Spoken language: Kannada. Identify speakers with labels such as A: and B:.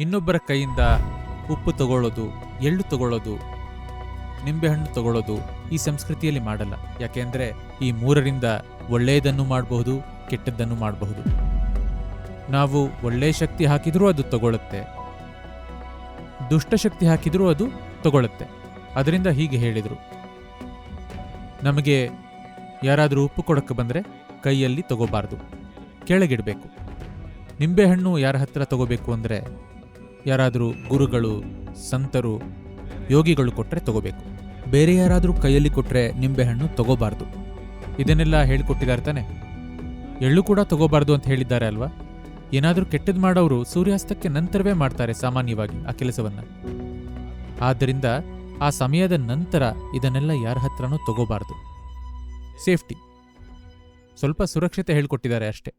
A: ಇನ್ನೊಬ್ಬರ ಕೈಯಿಂದ ಉಪ್ಪು ತಗೊಳ್ಳೋದು, ಎಳ್ಳು ತಗೊಳ್ಳೋದು ನಿಂಬೆಹಣ್ಣು ತಗೊಳ್ಳೋದು ಈ ಸಂಸ್ಕೃತಿಯಲ್ಲಿ ಮಾಡಲ್ಲ. ಯಾಕೆಂದ್ರೆ ಈ ಮೂರರಿಂದ ಒಳ್ಳೆಯದನ್ನು ಮಾಡಬಹುದು, ಕೆಟ್ಟದ್ದನ್ನು ಮಾಡಬಹುದು. ನಾವು ಒಳ್ಳೆಯ ಶಕ್ತಿ ಹಾಕಿದ್ರೂ ಅದು ತಗೊಳ್ಳುತ್ತೆ. ದುಷ್ಟಶಕ್ತಿ ಹಾಕಿದ್ರೂ ಅದು ತಗೊಳ್ಳುತ್ತೆ. ಅದರಿಂದ ಹೀಗೆ ಹೇಳಿದರು. ನಮಗೆ ಯಾರಾದರೂ ಉಪ್ಪು ಕೊಡಕ್ಕೆ ಬಂದರೆ ಕೈಯಲ್ಲಿ ತಗೋಬಾರ್ದು. ಕೆಳಗಿಡಬೇಕು. ನಿಂಬೆಹಣ್ಣು ಯಾರ ಹತ್ರ ತಗೋಬೇಕು ಅಂದರೆ ಯಾರಾದರೂ ಗುರುಗಳು, ಸಂತರು, ಯೋಗಿಗಳು ಕೊಟ್ಟರೆ ತಗೋಬೇಕು. ಬೇರೆ ಯಾರಾದರೂ ಕೈಯಲ್ಲಿ ಕೊಟ್ಟರೆ ನಿಂಬೆಹಣ್ಣು ತಗೋಬಾರ್ದು. ಇದನ್ನೆಲ್ಲ ಹೇಳಿಕೊಟ್ಟಿದ್ದಾರೆ ತಾನೆ. ಎಳ್ಳು ಕೂಡ ತಗೋಬಾರ್ದು ಅಂತ ಹೇಳಿದ್ದಾರೆ ಅಲ್ವಾ? ಏನಾದರೂ ಕೆಟ್ಟದ್ದು ಮಾಡೋರು ಸೂರ್ಯಾಸ್ತಕ್ಕೆ ನಂತರವೇ ಮಾಡ್ತಾರೆ ಸಾಮಾನ್ಯವಾಗಿ ಆ ಕೆಲಸವನ್ನು. ಆದ್ದರಿಂದ ಆ ಸಮಯದ ನಂತರ ಇದನ್ನೆಲ್ಲ ಯಾರ ಹತ್ರನೂ ತಗೋಬಾರ್ದು. ಸೇಫ್ಟಿ. ಸ್ವಲ್ಪ ಸುರಕ್ಷತೆ ಹೇಳ್ಕೊಟ್ಟಿದ್ದಾರೆ ಅಷ್ಟೇ.